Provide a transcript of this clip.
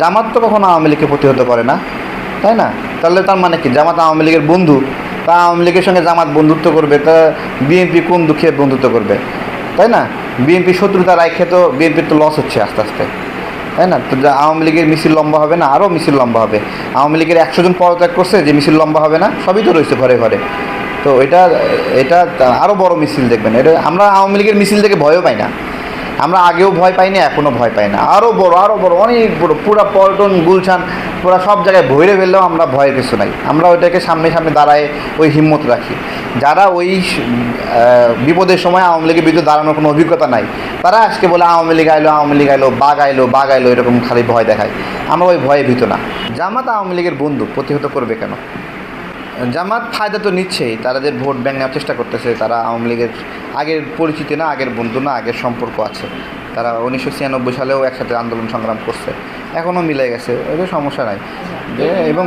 জামাত তো কখনো আওয়ামী লীগকে প্রতিহত করে না, তাই না? তাহলে তার মানে কি? জামাত আওয়ামী লীগের বন্ধু তা আওয়ামী লীগের সঙ্গে জামাত বন্ধুত্ব করবে, তা বিএনপি কোন দুঃখে বন্ধুত্ব করবে? তাই না? বিএনপি শত্রুতা রাখে তো বিএনপির তো লস হচ্ছে আস্তে আস্তে, তাই না? তো আওয়ামী লীগের মিছিল লম্বা হবে না? আরও মিছিল লম্বা হবে। আওয়ামী লীগের একশো জন পদত্যাগ করছে, যে মিছিল লম্বা হবে না, সবই তো রয়েছে ঘরে ঘরে। তো এটা এটা আরও বড় মিছিল দেখবেন। এটা আমরা আওয়ামী লীগের মিছিল থেকে ভয়ও পাই না। আমরা আগেও ভয় পাইনি এখনও ভয় পাই না। আরও বড় আরও বড়, অনেক বড়, পুরা পল্টন, গুলশান, পুরা সব জায়গায় ভৈরে ফেললেও আমরা ভয়ের কিছু নাই। আমরা ওইটাকে সামনে সামনে দাঁড়ায় ওই হিম্মত রাখি। যারা ওই বিপদের সময় আওয়ামী লীগের বিরুদ্ধে দাঁড়ানোর কোনো অভিজ্ঞতা নাই, তারা আজকে বলে আওয়ামী লীগ আইলো, আওয়ামী লীগ আইলো, বাঘ আইলো বাঘ আইলো, এরকম খালি ভয় দেখায়। আমরা ওই ভয়ে ভীত না। জামাত আওয়ামী লীগের বন্ধু, প্রতিহত করবে কেন? জামাত ফায়দা তো নিচ্ছেই তাদের ভোট ব্যাংক নেওয়ার চেষ্টা করতেছে, তারা আওয়ামী লীগের আগের পরিচিতি না আগের বন্ধু না আগের সম্পর্ক আছে। তারা উনিশশো ছিয়ানব্বই সালেও একসাথে আন্দোলন সংগ্রাম করছে। এখনও মিলে গেছে এদের সমস্যা নাই। যে এবং